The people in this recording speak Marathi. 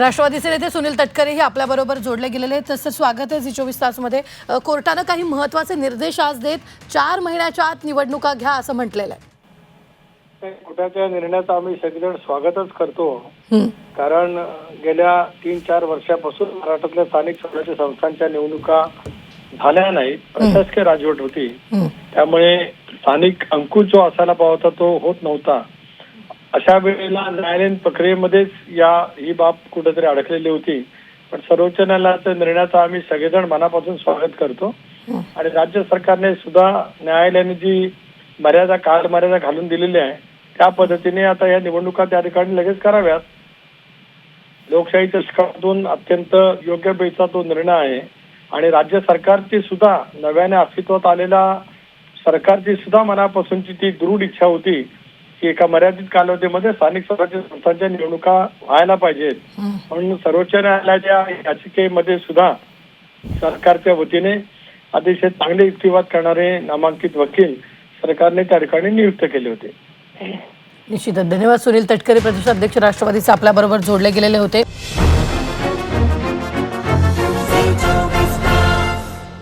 राष्ट्रवादीचे नेते सुनील तटकरे हे आपल्याबरोबर जोडले गेलेले आहेत. तसं स्वागत आहे झी चोवीस तासमध्ये. कोर्टानं काही महत्त्वाचे निर्देश आज देत चार महिन्याच्या आत निवडणुका घ्या असं म्हटलेलं आहे. कोर्टाच्या निर्णयाचं आम्ही सगळेजण स्वागतच करतो. कारण गेल्या तीन चार वर्षापासून महाराष्ट्रातल्या स्थानिक स्वराज्य संस्थांच्या निवडणुका झाल्या नाहीत. प्रशासकीय राजवट होती. त्यामुळे स्थानिक अंकुश जो असायला पाहिजे होता तो होत नव्हता. अशा वेळेला न्यायालयीन प्रक्रियेमध्येच या ही बाब कुठेतरी अडकलेली होती. पण सर्वोच्च न्यायालयाच्या निर्णयाचं आम्ही सगळेजण मनापासून स्वागत करतो. आणि राज्य सरकारने सुद्धा न्यायालयाने जी मर्यादा काल मर्यादा घालून दिलेली आहे त्या पद्धतीने आता या निवडणुका त्या ठिकाणी लगेच कराव्यात. लोकशाहीच्या दृष्टिकोनातून अत्यंत योग्य पैसा तो निर्णय आहे. आणि राज्य सरकारची सुद्धा नव्याने अस्तित्वात आलेल्या सरकारची सुद्धा मनापासूनची ती दृढ इच्छा होती. की एका मर्यादित कालावधीमध्ये स्थानिक स्वराज्य संस्थांच्या निवडणुका व्हायला पाहिजेत. म्हणून सर्वोच्च न्यायालयाच्या याचिकेमध्ये सुद्धा सरकारच्या वतीने अतिशय चांगले युक्तिवाद करणारे नामांकित वकील सरकारने त्या ठिकाणी नियुक्त केले होते. निश्चितच. धन्यवाद सुनील तटकरे प्रदेशाध्यक्ष राष्ट्रवादीचे आपल्याबरोबर जोडले गेलेले होते.